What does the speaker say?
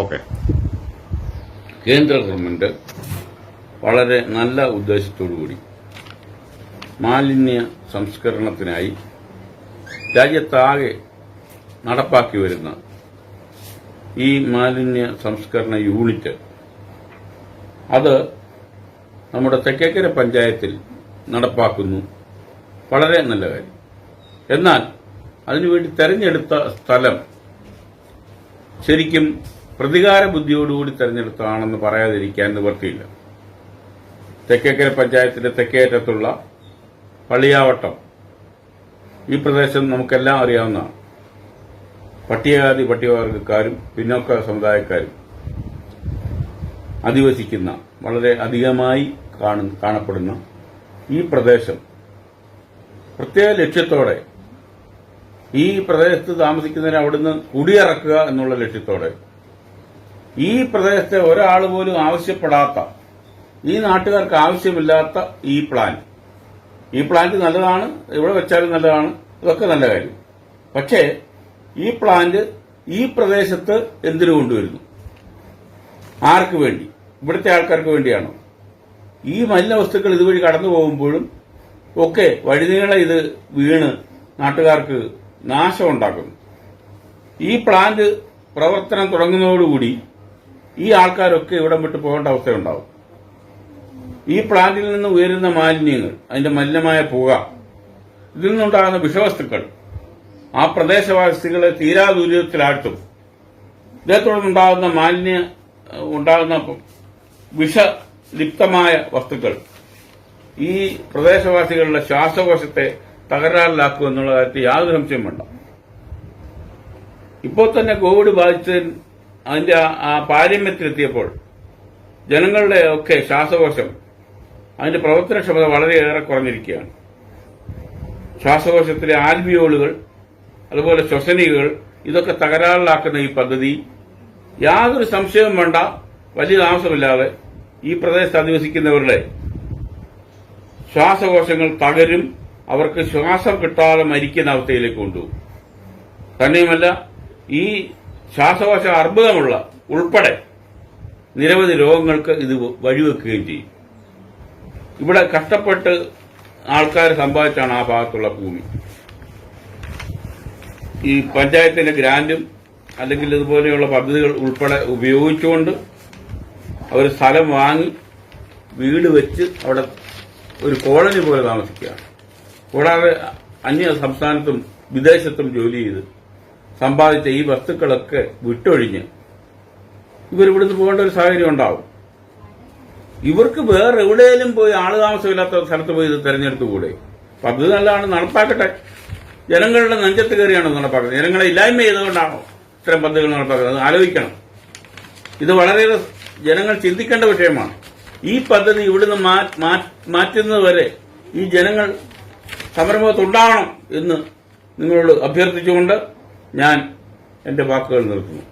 Okay. കേന്ദ്ര government വളരെ നല്ല ഉദ്ദേശത്തോടുകൂടി മാലിന്യ സംസ്കരണത്തിനായി രാജ്യത്താകെ നടപ്പാക്കി വരുന്ന ഈ മാലിന്യ സംസ്കരണ യൂണിറ്റ് അത് നമ്മുടെ തെക്കേക്കര പഞ്ചായത്തിൽ നടപ്പാക്കുന്നു. വളരെ നല്ല കാര്യം. എന്നാൽ അതിനുവേണ്ടി തെരഞ്ഞെടുത്ത സ്ഥലം ശരിക്കും പ്രതികാര ബുദ്ധിയോടുകൂടി തെരഞ്ഞെടുത്തതാണെന്ന് പറയാതിരിക്കാൻ നിവർത്തിയില്ല തെക്കേക്കര പഞ്ചായത്തിന്റെ തെക്കേറ്റത്തുള്ള പള്ളിയാവട്ടം. ഈ പ്രദേശം നമുക്കെല്ലാം അറിയാവുന്നതാണ്. പട്ടികജാതി പട്ടികവർഗക്കാരും പിന്നോക്ക സമുദായക്കാരും അധിവസിക്കുന്ന വളരെ അധികമായി കാണു- കാണപ്പെടുന്ന ഈ പ്രദേശം പ്രത്യേക ലക്ഷ്യത്തോടെ ഈ പ്രദേശത്ത് താമസിക്കുന്നതിന് അവിടുന്ന് കുടിയിറക്കുക എന്നുള്ള ലക്ഷ്യത്തോടെ ഈ പ്രദേശത്തെ ഒരാൾ പോലും ആവശ്യപ്പെടാത്ത ഈ നാട്ടുകാർക്ക് ആവശ്യമില്ലാത്ത ഈ പ്ലാൻ ഈ പ്ലാന്റ് നല്ലതാണ് ഇവിടെ വെച്ചാലും നല്ലതാണ് ഇതൊക്കെ നല്ല കാര്യം. പക്ഷേ ഈ പ്ലാന്റ് ഈ പ്രദേശത്ത് എന്തിനു കൊണ്ടുവരുന്നു? ആർക്ക് വേണ്ടി? ഇവിടുത്തെ ആൾക്കാർക്ക് വേണ്ടിയാണോ? ഈ മലിന വസ്തുക്കൾ ഇതുവഴി കടന്നു പോകുമ്പോഴും ഒക്കെ വഴിനീള ഇത് വീണ് നാട്ടുകാർക്ക് നാശമുണ്ടാക്കുന്നു. ഈ പ്ലാന്റ് പ്രവർത്തനം തുടങ്ങുന്നതോടുകൂടി ഈ ആൾക്കാരൊക്കെ ഇവിടം വിട്ട് പോകേണ്ട അവസ്ഥയുണ്ടാവും. ഈ പ്ലാന്റിൽ നിന്ന് ഉയരുന്ന മാലിന്യങ്ങൾ അതിന്റെ മലിനമായ പുക ഇതിൽ നിന്നുണ്ടാകുന്ന വിഷവസ്തുക്കൾ ആ പ്രദേശവാസികളെ തീരാ ദുരിതത്തിലാഴ്ത്തും. ഇതേ തുടർന്നുണ്ടാകുന്ന മാലിന്യ ഉണ്ടാകുന്ന വിഷലിപ്തമായ വസ്തുക്കൾ ഈ പ്രദേശവാസികളുടെ ശ്വാസകോശത്തെ തകരാറിലാക്കും എന്നുള്ള കാര്യത്തിൽ യാതൊരു സംശയം വേണ്ട. ഇപ്പോൾ തന്നെ കോവിഡ് ബാധിച്ച് അതിന്റെ ആ- പാരമ്യത്തിലെത്തിയപ്പോൾ ജനങ്ങളുടെ ഒക്കെ ശ്വാസകോശം അതിന്റെ പ്രവർത്തനക്ഷമത വളരെയേറെ കുറഞ്ഞിരിക്കുകയാണ്. ശ്വാസകോശത്തിലെ ആൽവിയോളുകൾ അതുപോലെ ശ്വസനികൾ ഇതൊക്കെ തകരാറിലാക്കുന്ന ഈ പദ്ധതി. യാതൊരു സംശയവും വേണ്ട വലിയ താമസമില്ലാതെ ഈ പ്രദേശത്ത് അധിവസിക്കുന്നവരുടെ ശ്വാസകോശങ്ങൾ തകരും അവർക്ക് ശ്വാസം കിട്ടാതെ മരിക്കുന്ന അവസ്ഥയിലേക്ക് കൊണ്ടുപോകും. തന്നെയുമല്ല ഈ ശ്വാസകോശ അർബുദമുള്ള ഉൾപ്പെടെ നിരവധി രോഗങ്ങൾക്ക് ഇത് വഴിവെക്കുകയും ചെയ്യും. ഇവിടെ കഷ്ടപ്പെട്ട് ആൾക്കാർ സമ്പാദിച്ചാണ് ആ ഭാഗത്തുള്ള ഭൂമി. ഈ പഞ്ചായത്തിന്റെ ഗ്രാന്റും അല്ലെങ്കിൽ ഇതുപോലെയുള്ള പദ്ധതികൾ ഉൾപ്പെടെ ഉപയോഗിച്ചുകൊണ്ട് അവർ സ്ഥലം വാങ്ങി വീട് വെച്ച് അവിടെ ഒരു കോളനി പോലെ താമസിക്കുകയാണ്. കൂടാതെ അന്യ സംസ്ഥാനത്തും വിദേശത്തും ജോലി ചെയ്ത് സമ്പാദിച്ച ഈ വസ്തുക്കളൊക്കെ വിട്ടൊഴിഞ്ഞ് ഇവർ ഇവിടുന്ന് പോകേണ്ട ഒരു സാഹചര്യം ഉണ്ടാവും. ഇവർക്ക് വേറെ എവിടെയെങ്കിലും പോയി ആൾ താമസമില്ലാത്ത സ്ഥലത്ത് പോയി ഇത് തെരഞ്ഞെടുത്തുകൂടെ? പദ്ധതി നല്ലതാണ് നടപ്പാക്കട്ടെ. ജനങ്ങളുടെ നെഞ്ചത്ത് കയറിയാണ് നടപ്പാക്കുന്നത്. ജനങ്ങളെ ഇല്ലായ്മ ചെയ്തുകൊണ്ടാണോ ഇത്തരം പദ്ധതികൾ നടപ്പാക്കുന്നത്? ആലോചിക്കണം. ഇത് വളരെ ജനങ്ങൾ ചിന്തിക്കേണ്ട വിഷയമാണ്. ഈ പദ്ധതി ഇവിടുന്ന് മാറ്റുന്നത് വരെ ഈ ജനങ്ങൾ സംരംഭത്തുണ്ടാവണം എന്ന് നിങ്ങളോട് അഭ്യർത്ഥിച്ചുകൊണ്ട് ഞാൻ എന്റെ വാക്കുകൾ നിർത്തുന്നു.